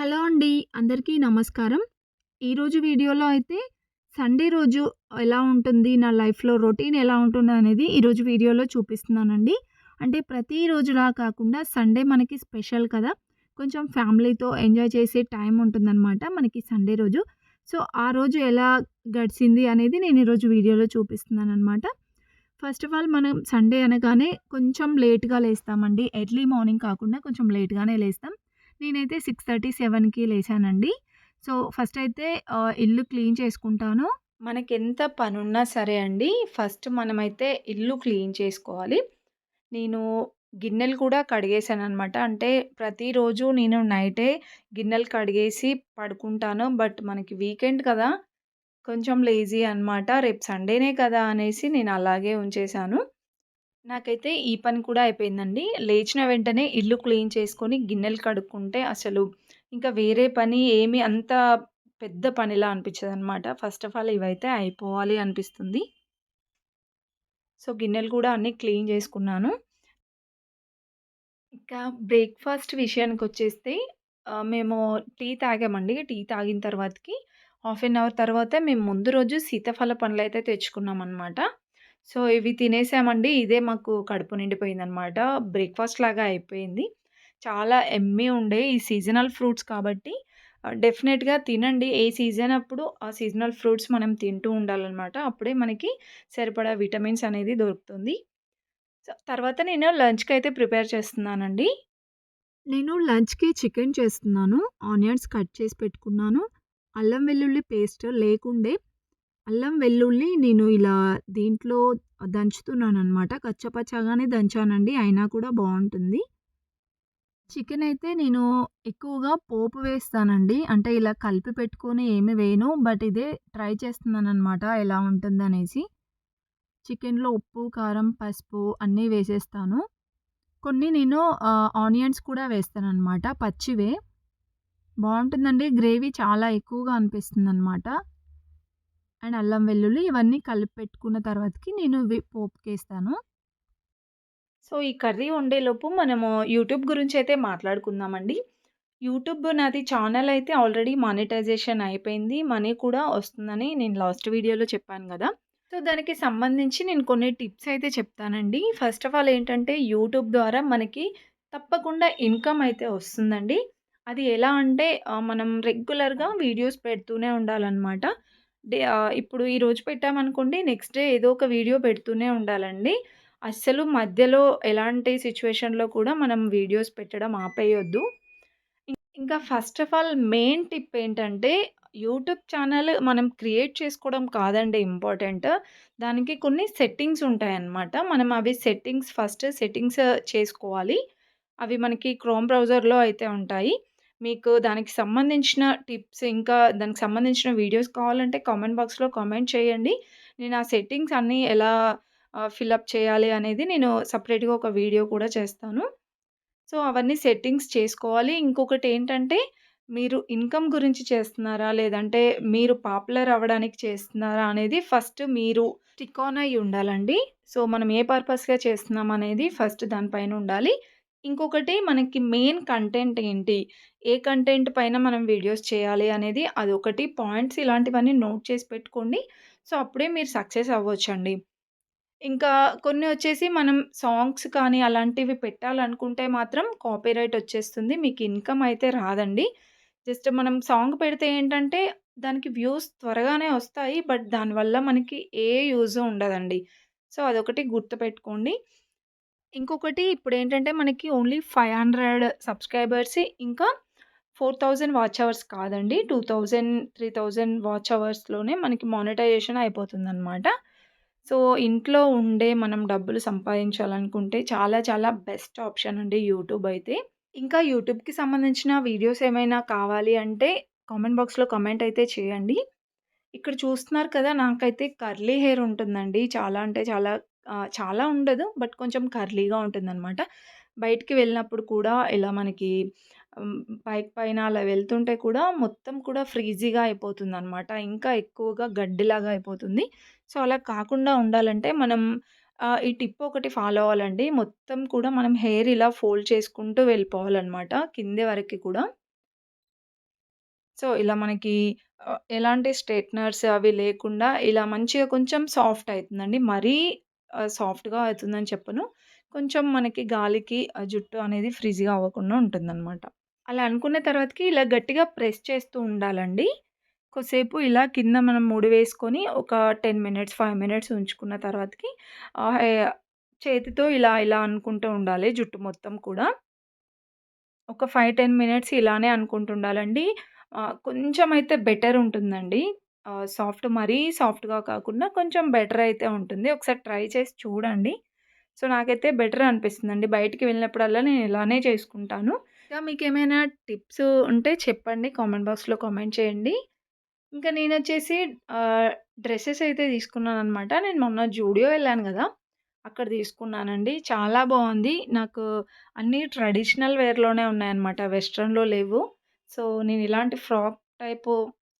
Hello అండి. అందరికీ నమస్కారం. ఈరోజు వీడియోలో అయితే సండే రోజు ఎలా ఉంటుంది, నా లైఫ్‌లో రొటీన్ ఎలా ఉంటుంది అనేది ఈరోజు వీడియోలో చూపిస్తున్నానండి. అంటే ప్రతిరోజులా కాకుండా సండే మనకి స్పెషల్ కదా! కొంచెం ఫ్యామిలీతో ఎంజాయ్ చేసే టైం ఉంటుందనమాట మనకి సండే రోజు. సో, ఆ రోజు ఎలా గడిచింది అనేది నేను ఈరోజు వీడియోలో చూపిస్తున్నాననమాట. ఫస్ట్ ఆఫ్ ఆల్ మనం సండే అనగానే కొంచెం లేట్‌గా లేస్తామండి. ఎర్లీ మార్నింగ్ కాకుండా కొంచెం లేట్‌గానే లేస్తాం. నేనైతే 6:30, 7కి లేచానండి. సో, ఫస్ట్ అయితే ఇల్లు క్లీన్ చేసుకుంటాను. మనకెంత పనున్నా సరే అండి, ఫస్ట్ మనమైతే ఇల్లు క్లీన్ చేసుకోవాలి. నేను గిన్నెలు కూడా కడిగేసాననమాట. అంటే ప్రతిరోజు నేను నైటే గిన్నెలు కడిగేసి పడుకుంటాను. బట్ మనకి వీకెండ్ కదా! కొంచెం లేజీ అనమాట. రేపు సండేనే కదా! అనేసి నేను అలాగే ఉంచేశాను. నాకైతే ఈ పని కూడా అయిపోయిందండి. లేచిన వెంటనే ఇల్లు క్లీన్ చేసుకొని గిన్నెలు కడుక్కుంటే అసలు ఇంకా వేరే పని ఏమి అంత పెద్ద పనిలా అనిపించదనమాట. ఫస్ట్ ఆఫ్ ఆల్ ఇవైతే అయిపోవాలి అనిపిస్తుంది. సో, గిన్నెలు కూడా అన్నీ క్లీన్ చేసుకున్నాను. ఇంకా బ్రేక్‌ఫాస్ట్ విషయానికి వచ్చేస్తే మేము టీ తాగామండి. టీ తాగిన తర్వాతకి హాఫ్ ఎన్ అవర్ తర్వాత మేము ముందు రోజు సీతాఫల తెచ్చుకున్నాం అనమాట సో, ఇవి తినేసామండి. ఇదే మాకు కడుపు నిండిపోయిందనమాట. బ్రేక్‌ఫాస్ట్ లాగా అయిపోయింది. చాలా ఎమ్మి ఉండే ఈ సీజనల్ ఫ్రూట్స్ కాబట్టి డెఫినెట్‌గా తినండి. ఏ సీజన్ అప్పుడు ఆ సీజనల్ ఫ్రూట్స్ మనం తింటూ ఉండాలన్నమాట అప్పుడే మనకి సరిపడా విటమిన్స్ అనేది దొరుకుతుంది. సో, తర్వాత నేను లంచ్కి అయితే ప్రిపేర్ చేస్తున్నానండి. నేను లంచ్‌కి చికెన్ చేస్తున్నాను. ఆనియన్స్ కట్ చేసి పెట్టుకున్నాను. అల్లం వెల్లుల్లి పేస్ట్ లేకుండే అల్లం వెల్లుల్లి నేను ఇలా దీంట్లో దంచుతున్నానమాట కచ్చపచ్చగానే దంచానండి. అయినా కూడా బాగుంటుంది చికెన్ అయితే నేను ఎక్కువగా పోపు వేస్తానండి. అంటే ఇలా కలిపి పెట్టుకొని ఏమి వేయను. బట్ ఇదే ట్రై చేస్తున్నాననమాట ఎలా ఉంటుందనేసి. చికెన్‌లో ఉప్పు, కారం, పసుపు అన్నీ వేసేస్తాను. కొన్ని నేను ఆనియన్స్ కూడా వేస్తాననమాట పచ్చివే. బాగుంటుందండి గ్రేవీ చాలా ఎక్కువగా అనిపిస్తుంది అనమాట అండ్ అల్లం వెల్లుల్లి ఇవన్నీ కలిపి పెట్టుకున్న తర్వాతకి నేను ఇవి పోపుకేస్తాను. సో, ఈ కర్రీ వండేలోపు మనము యూట్యూబ్ గురించి అయితే మాట్లాడుకుందామండి. యూట్యూబ్ నాది ఛానల్ అయితే ఆల్రెడీ మానిటైజేషన్ అయిపోయింది. మనీ కూడా వస్తుందని నేను లాస్ట్ వీడియోలో చెప్పాను కదా సో, దానికి సంబంధించి నేను కొన్ని టిప్స్ అయితే చెప్తానండి. ఫస్ట్ ఆఫ్ ఆల్ ఏంటంటే యూట్యూబ్ ద్వారా మనకి తప్పకుండా ఇన్‌కమ్ అయితే వస్తుందండి. అది ఎలా అంటే మనం రెగ్యులర్‌గా వీడియోస్ పెడుతూనే ఉండాలన్నమాట డే ఇప్పుడు ఈరోజు పెట్టామనుకోండి నెక్స్ట్ డే ఏదో ఒక వీడియో పెడుతూనే ఉండాలండి. అస్సలు మధ్యలో ఎలాంటి సిచ్యువేషన్లో కూడా మనం వీడియోస్ పెట్టడం ఆపేయొద్దు. ఇంకా first of all main tip ఏంటంటే యూట్యూబ్ ఛానల్ మనం క్రియేట్ చేసుకోవడం కాదండి ఇంపార్టెంట్. దానికి కొన్ని సెట్టింగ్స్ ఉంటాయన్నమాట. మనం అవి సెట్టింగ్స్ ఫస్ట్ సెట్టింగ్స్ చేసుకోవాలి. అవి మనకి క్రోమ్ బ్రౌజర్‌లో అయితే ఉంటాయి. మీకు దానికి సంబంధించిన టిప్స్ ఇంకా దానికి సంబంధించిన వీడియోస్ కావాలంటే కామెంట్ బాక్స్‌లో కామెంట్ చేయండి. నేను ఆ సెట్టింగ్స్ అన్నీ ఎలా ఫిలప్ చేయాలి అనేది నేను సపరేట్గా ఒక వీడియో కూడా చేస్తాను. సో, అవన్నీ సెట్టింగ్స్ చేసుకోవాలి. ఇంకొకటి ఏంటంటే మీరు ఇన్‌కమ్ గురించి చేస్తున్నారా? లేదంటే మీరు పాపులర్ అవ్వడానికి చేస్తున్నారా? అనేది ఫస్ట్ మీరు స్టిక్ ఆన్ అయ్యి ఉండాలండి. సో, మనం ఏ పర్పస్‌గా చేస్తున్నాం అనేది ఫస్ట్ దానిపైన ఉండాలి. ఇంకొకటి మనకి మెయిన్ కంటెంట్ ఏంటి? ఏ కంటెంట్ పైన మనం వీడియోస్ చేయాలి అనేది అదొకటి పాయింట్స్ ఇలాంటివన్నీ నోట్ చేసి పెట్టుకోండి. సో, అప్పుడే మీరు సక్సెస్ అవ్వొచ్చండి. ఇంకా కొన్ని వచ్చేసి మనం సాంగ్స్ కానీ అలాంటివి పెట్టాలనుకుంటే మాత్రం కాపీరైట్ వచ్చేస్తుంది. మీకు ఇన్‌కమ్ అయితే రాదండి. జస్ట్ మనం సాంగ్ పెడితే ఏంటంటే దానికి వ్యూస్ త్వరగానే వస్తాయి. బట్ దానివల్ల మనకి ఏ యూజ్ ఉండదండి. సో, అదొకటి గుర్తుపెట్టుకోండి. ఇంకొకటి ఇప్పుడేంటంటే మనకి ఓన్లీ 500 సబ్స్క్రైబర్స్ ఇంకా 4000 వాచ్ అవర్స్ కాదండి. 2000, 3000 వాచ్ అవర్స్‌లోనే మనకి మానిటైజేషన్ అయిపోతుందనమాట. సో, ఇంట్లో ఉండే మనం డబ్బులు సంపాదించాలనుకుంటే చాలా చాలా బెస్ట్ ఆప్షన్ అండి యూట్యూబ్ అయితే. ఇంకా యూట్యూబ్‌కి సంబంధించిన వీడియోస్ ఏమైనా కావాలి అంటే కామెంట్ బాక్స్‌లో కామెంట్ అయితే చేయండి. ఇక్కడ చూస్తున్నారు కదా! నాకైతే కర్లీ హెయిర్ ఉంటుందండి. చాలా అంటే చాలా చాలా ఉండదు. బట్ కొంచెం కర్లీగా ఉంటుందనమాట. బయటికి వెళ్ళినప్పుడు కూడా ఇలా మనకి పైక్ పైన అలా వెళ్తుంటే కూడా మొత్తం కూడా ఫ్రీజీగా అయిపోతుందనమాట. ఇంకా ఎక్కువగా గడ్డిలాగా అయిపోతుంది. సో, అలా కాకుండా ఉండాలంటే మనం ఈ టిప్ ఒకటి ఫాలో అవ్వాలండి. మొత్తం కూడా మనం హెయిర్ ఇలా ఫోల్డ్ చేసుకుంటూ వెళ్ళిపోవాలనమాట కింది వరకి కూడా. సో, ఇలా మనకి ఎలాంటి స్ట్రెయిట్‌నర్స్ అవి లేకుండా ఇలా మంచిగా కొంచెం సాఫ్ట్ అవుతుందండి మరీ సాఫ్ట్‌గా అవుతుందని చెప్పను. కొంచెం మనకి గాలికి జుట్టు అనేది ఫ్రిజ్గా అవ్వకుండా ఉంటుందన్నమాట అలా అనుకున్న తర్వాతకి ఇలా గట్టిగా ప్రెస్ చేస్తూ ఉండాలండి. కొద్దిసేపు ఇలా కింద మనం ముడి వేసుకొని ఒక 10 మినిట్స్, ఫైవ్ మినిట్స్ ఉంచుకున్న తర్వాతకి చేతితో ఇలా ఇలా అనుకుంటూ ఉండాలి జుట్టు మొత్తం కూడా. ఒక 5, 10 మినిట్స్ ఇలానే అనుకుంటూ ఉండాలండి. కొంచెం అయితే బెటర్ ఉంటుందండి. సాఫ్ట్ మరీ సాఫ్ట్‌గా కాకుండా కొంచెం బెటర్ అయితే ఉంటుంది. ఒకసారి ట్రై చేసి చూడండి. సో, నాకైతే బెటర్ అనిపిస్తుందండి. బయటికి వెళ్ళినప్పుడల్లా నేను ఇలానే చేసుకుంటాను. ఇంకా మీకేమైనా టిప్స్ ఉంటే చెప్పండి. కామెంట్ బాక్స్‌లో కామెంట్ చేయండి. ఇంకా నేను వచ్చేసి డ్రెస్సెస్ అయితే తీసుకున్నాను అనమాట నేను మొన్న జూడియో వెళ్ళాను కదా అక్కడ తీసుకున్నానండి. చాలా బాగుంది నాకు అన్నీ ట్రెడిషనల్ వేర్‌లోనే ఉన్నాయన్నమాట. వెస్ట్రన్లో లేవు. సో, నేను ఇలాంటి ఫ్రాక్ టైపు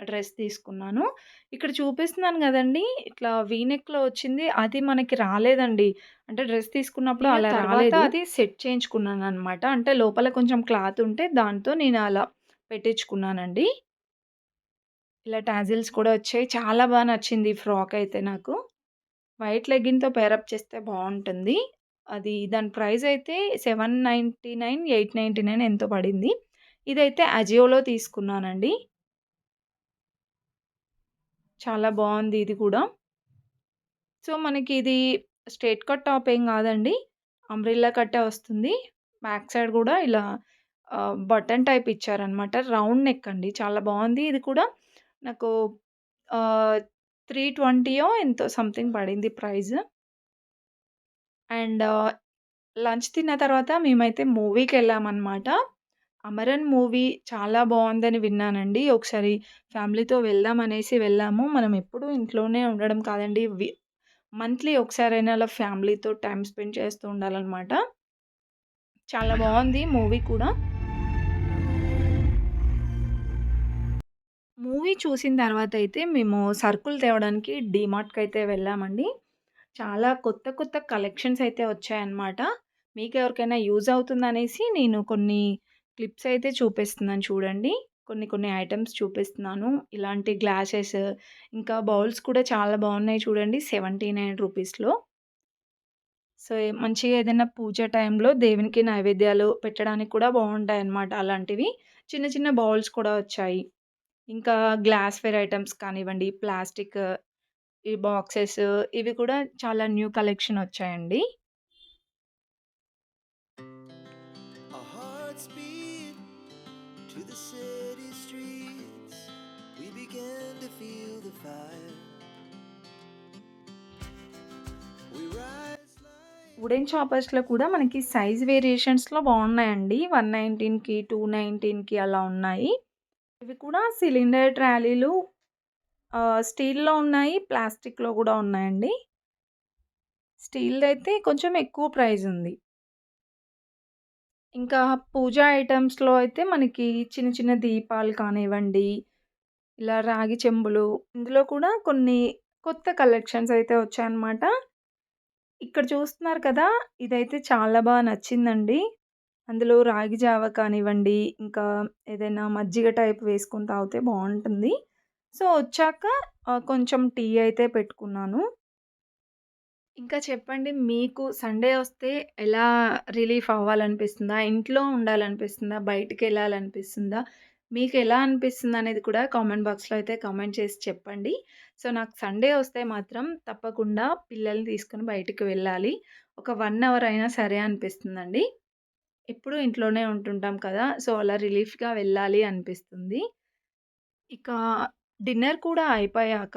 డ్రెస్ తీసుకున్నాను. ఇక్కడ చూపిస్తున్నాను గదండీ! ఇట్లా వీ నెక్‌లో వచ్చింది. అది మనకి రాలేదండి. అంటే డ్రెస్ తీసుకున్నప్పుడు నేను అలా తర్వాత రాలేదు. అది సెట్ చేయించుకున్నాననమాట. అంటే లోపల కొంచెం క్లాత్ ఉంటే దాంతో నేను అలా పెట్టించుకున్నానండి. ఇలా టాజిల్స్ కూడా వచ్చాయి. చాలా బా నచ్చింది ఫ్రాక్ అయితే నాకు. వైట్ లెగ్గిన్‌తో పేరప్ చేస్తే బావుంటుంది. అది దాని ప్రైస్ అయితే 799, 899 ఎంతో పడింది. ఇదైతే అజియోలో తీసుకున్నానండి. చాలా బాగుంది ఇది కూడా. సో, మనకి ఇది స్ట్రేట్ కట్ టాప్ ఏం కాదండి అంబ్రిల్లా కట్టే వస్తుంది. బ్యాక్ సైడ్ కూడా ఇలా బటన్ టైప్ ఇచ్చారనమాట. రౌండ్ నెక్ అండి. చాలా బాగుంది ఇది కూడా నాకు త్రీ ట్వంటీయో ఎంతో సంథింగ్ పడింది ప్రైజ్ అండ్ లంచ్ తిన్న తర్వాత మేమైతే మూవీకి వెళ్ళామన్నమాట 'అమరన్' మూవీ చాలా బావుందని విన్నానండి. ఒకసారి ఫ్యామిలీతో వెళ్దాం అనేసి వెళ్ళాము. మనం ఎప్పుడూ ఇంట్లోనే ఉండడం కాదండి. మంత్లీ ఒకసారైనా అలా ఫ్యామిలీతో టైమ్ స్పెండ్ చేస్తూ ఉండాలనమాట. చాలా బావుంది మూవీ కూడా. మూవీ చూసిన తర్వాతయితే మేము సరుకులు తేవడానికి డీమార్ట్‌కయితే వెళ్ళామండి. చాలా కొత్త కొత్త కలెక్షన్స్ అయితే వచ్చాయన్నమాట. మీకెవరికైనా యూజ్ అవుతుందనేసి నేను కొన్ని క్లిప్స్ అయితే చూపిస్తున్నాను చూడండి. కొన్ని కొన్ని ఐటమ్స్ చూపిస్తున్నాను. ఇలాంటి గ్లాసెస్ ఇంకా బౌల్స్ కూడా చాలా బాగున్నాయి చూడండి. 79 రూపీస్‌లో. సో, మంచిగా ఏదైనా పూజ టైంలో దేవునికి నైవేద్యాలు పెట్టడానికి కూడా బాగుంటాయి అన్నమాట అలాంటివి. చిన్న చిన్న బౌల్స్ కూడా వచ్చాయి. ఇంకా గ్లాస్‌వేర్ ఐటమ్స్ కానివ్వండి, ప్లాస్టిక్ ఈ బాక్సెస్ ఇవి కూడా చాలా న్యూ కలెక్షన్ వచ్చాయండి. వుడెన్ చాపర్స్‌లో కూడా మనకి సైజ్ వేరియేషన్స్‌లో బాగున్నాయండి వన్ నైన్టీన్కి టూ నైన్టీన్కి అలా ఉన్నాయి. ఇవి కూడా సిలిండర్ ట్రాలీలు స్టీల్‌లో ఉన్నాయి. ప్లాస్టిక్‌లో కూడా ఉన్నాయండి. స్టీల్‌దయితే కొంచెం ఎక్కువ ప్రైజ్ ఉంది. ఇంకా పూజా ఐటమ్స్లో అయితే మనకి చిన్న చిన్న దీపాలు కానివ్వండి, ఇలా రాగి చెంబులు ఇందులో కూడా కొన్ని కొత్త కలెక్షన్స్ అయితే వచ్చాయన్నమాట. ఇక్కడ చూస్తున్నారు కదా! ఇదైతే చాలా బాగా నచ్చిందండి. అందులో రాగి జావ కానివ్వండి, ఇంకా ఏదైనా మజ్జిగ టైప్ వేసుకొని తాగితే బాగుంటుంది సో, వచ్చాక కొంచెం టీ అయితే పెట్టుకున్నాను. ఇంకా చెప్పండి మీకు సండే వస్తే ఎలా రిలీఫ్ అవ్వాలనిపిస్తుందా? ఇంట్లో ఉండాలనిపిస్తుందా? మీకు ఎలా అనిపిస్తుంది అనేది కూడా కామెంట్ బాక్స్‌లో అయితే కామెంట్ చేసి చెప్పండి. సో, నాకు సండే వస్తే మాత్రం తప్పకుండా పిల్లల్ని తీసుకొని బయటికి వెళ్ళాలి. ఒక వన్ అవర్ అయినా సరే అనిపిస్తుందండి. ఎప్పుడూ ఇంట్లోనే ఉంటుంటాం కదా! సో, అలా రిలీఫ్‌గా వెళ్ళాలి అనిపిస్తుంది. ఇక డిన్నర్ కూడా అయిపోయాక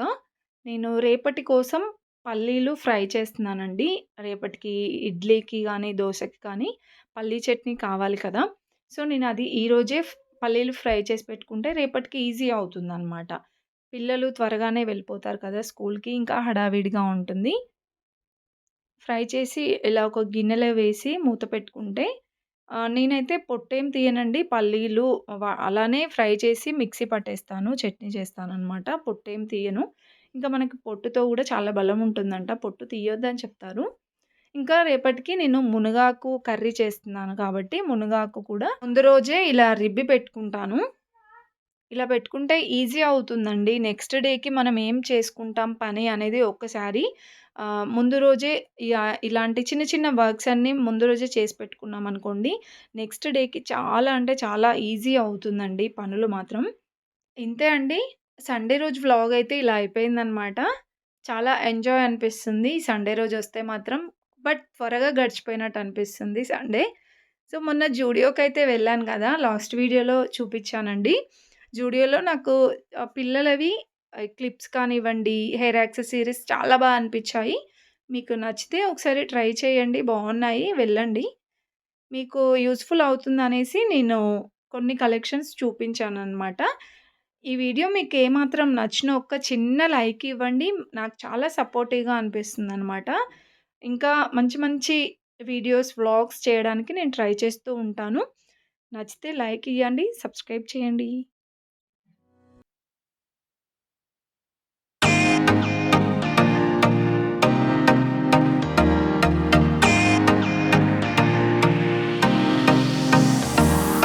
నేను రేపటి కోసం పల్లీలు ఫ్రై చేస్తున్నానండి. రేపటికి ఇడ్లీకి కానీ దోశకి కానీ పల్లీ చట్నీ కావాలి కదా! సో, నేను అది ఈరోజే పల్లీలు ఫ్రై చేసి పెట్టుకుంటే రేపటికి ఈజీ అవుతుందనమాట. పిల్లలు త్వరగానే వెళ్ళిపోతారు కదా స్కూల్‌కి. ఇంకా హడావిడిగా ఉంటుంది. ఫ్రై చేసి ఇలా ఒక గిన్నెలో వేసి మూత పెట్టుకుంటే నేనైతే పొట్టేం తీయనండి. పల్లీలు అలానే ఫ్రై చేసి మిక్సీ పట్టేస్తాను. చట్నీ చేస్తాను అనమాట పొట్టేం తీయను. ఇంకా మనకి పొట్టుతో కూడా చాలా బలం ఉంటుందంట. పొట్టు తీయొద్దని చెప్తారు. ఇంకా రేపటికి నేను మునగాకు కర్రీ చేస్తున్నాను కాబట్టి, మునగాకు కూడా ముందు రోజే ఇలా రిబ్బి పెట్టుకుంటాను. ఇలా పెట్టుకుంటే ఈజీ అవుతుందండి. నెక్స్ట్ డేకి మనం ఏం చేసుకుంటాం పని అనేది ఒక్కసారి ముందు రోజే ఇలాంటి చిన్న చిన్న వర్క్స్ అన్నీ ముందు రోజే చేసి పెట్టుకున్నామనుకోండి, నెక్స్ట్ డేకి చాలా అంటే చాలా ఈజీ అవుతుందండి పనులు మాత్రం. ఇంతే అండి. సండే రోజు వ్లాగ్ అయితే ఇలా అయిపోయిందనమాట. చాలా ఎంజాయ్ అనిపిస్తుంది సండే రోజు వస్తే మాత్రం. బట్ త్వరగా గడిచిపోయినట్టు అనిపిస్తుంది సండే. సో, మొన్న జూడియోకి అయితే వెళ్ళాను కదా! లాస్ట్ వీడియోలో చూపించానండి జూడియోలో నాకు పిల్లలవి క్లిప్స్ కానివ్వండి, హెయిర్ యాక్సెసరీస్ చాలా బాగా అనిపించాయి మీకు నచ్చితే ఒకసారి ట్రై చేయండి. బాగున్నాయి వెళ్ళండి. మీకు యూస్ఫుల్ అవుతుందనేసి నేను కొన్ని కలెక్షన్స్ చూపించాననమాట. ఈ వీడియో మీకు ఏమాత్రం నచ్చిన ఒక్క చిన్న లైక్ ఇవ్వండి. నాకు చాలా సపోర్టివ్‌గా అనిపిస్తుంది అనమాట ఇంకా మంచి మంచి వీడియోస్, వ్లాగ్స్ చేయడానికి నేను ట్రై చేస్తూ ఉంటాను. నచ్చితే లైక్ ఇవ్వండి సబ్స్క్రైబ్ చేయండి.